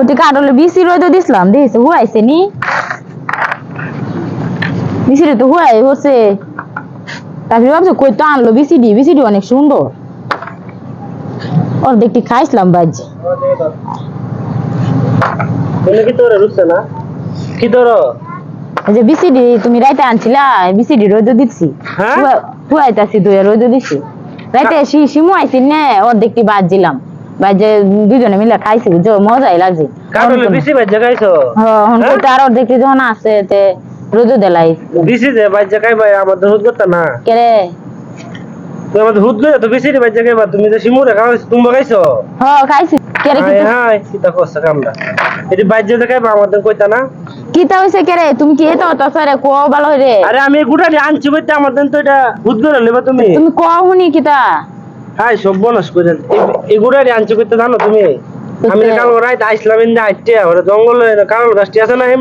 প্রতি কাটলে বিসি রোদ দিছিলাম দেখেছে হুয়াইছে নি? বিসিরে তো হুয়াই হচ্ছে তারপরে ভাবছি কই তো আনলো বিসিডি বিসিডি অনেক সুন্দর। ওর দেখতে খাইছিলাম বাজ। তুমি কি তোরে রুচ্ছে না? কি তোর? এই যে বিসিডি তুমি রাইতে আনছিলা বিসিডি রোদ দিচ্ছি হ্যাঁ? হুয়াইতাছি দুই রোদ দিছি। রাইতে শিমু আইছি নে ওর দেখতে বাজছিলাম বাজে দুজনে মিলে খাইছি যে মজাই লাগছে। কাটলে বেশি বাজ্যা খাইছো? হ্যাঁ হন হ্যাঁ? কইতে আর যখন আসে তে রোদ দেলাই বেশি যে বাজ্যা খাইবা আমাদের হুদ করতে না। কেরে তুমি আমাদের হুদ করে তো বেশি বাজ্যা খাইবা। তুমি যে শিমুরে খাওয়াইছো তুমি খাইছো? হ খাইছি। কি হাই হাই কিতা? করছে কামটা এটি বাজ্যা দেখাইবা আমাদের কইতা না। কিতা হইছে কেরে তুমি কি এত তো সরে কো ভালো রে আরে আমি গুড়া আনছি বইতে আমাদের তো এটা হুদ করে নেবা তুমি। তুমি ক হুনি কিতা? হাই সব বনস করে এই গুড়া দিয়ে আনছি বইতে জানো তুমি? আমি? কাল রাইতে আইসলাম ইন্দা আইতে ওরা জঙ্গলে কারণ গাছটি আছে না হ্যাঁ,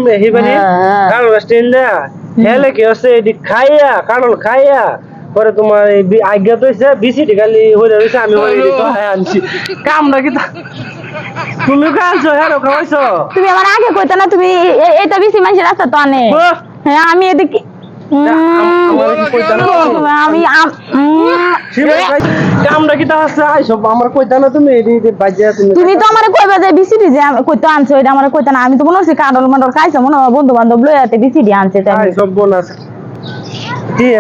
হ্যাঁ। কারণ গাছটি ইন্দা হেলে কি হচ্ছে? এটি খাইয়া কারণ খাইয়া পরে তোমার আজ্ঞা তো হইছে বিসিটি খালি হয়ে রয়েছে আমি আনছি। কামটা কি তা- তুমি কাঁদছো হ্যাঁ খাওয়াইছো তুমি আমার আগে কইতা না তুমি এ- এটা বেশি মানুষের রাস্তা তো আনে। হ্যাঁ আমি এদিকে? আমি আম- উম, শিবের কামটা কি আছে? আইসো আমার কইতা না তুমি এটি এটি বাজিয়া তুমি তুমি তো আমার কইবা যে বিসিডি যে আমি কইতো আনছো এটা আমার কইতা না। আমি তো মনে হচ্ছে কাডল মাডল খাইছো মনে বন্ধু বান্ধব লইয়াতে বিসিডি আনছে তাই সব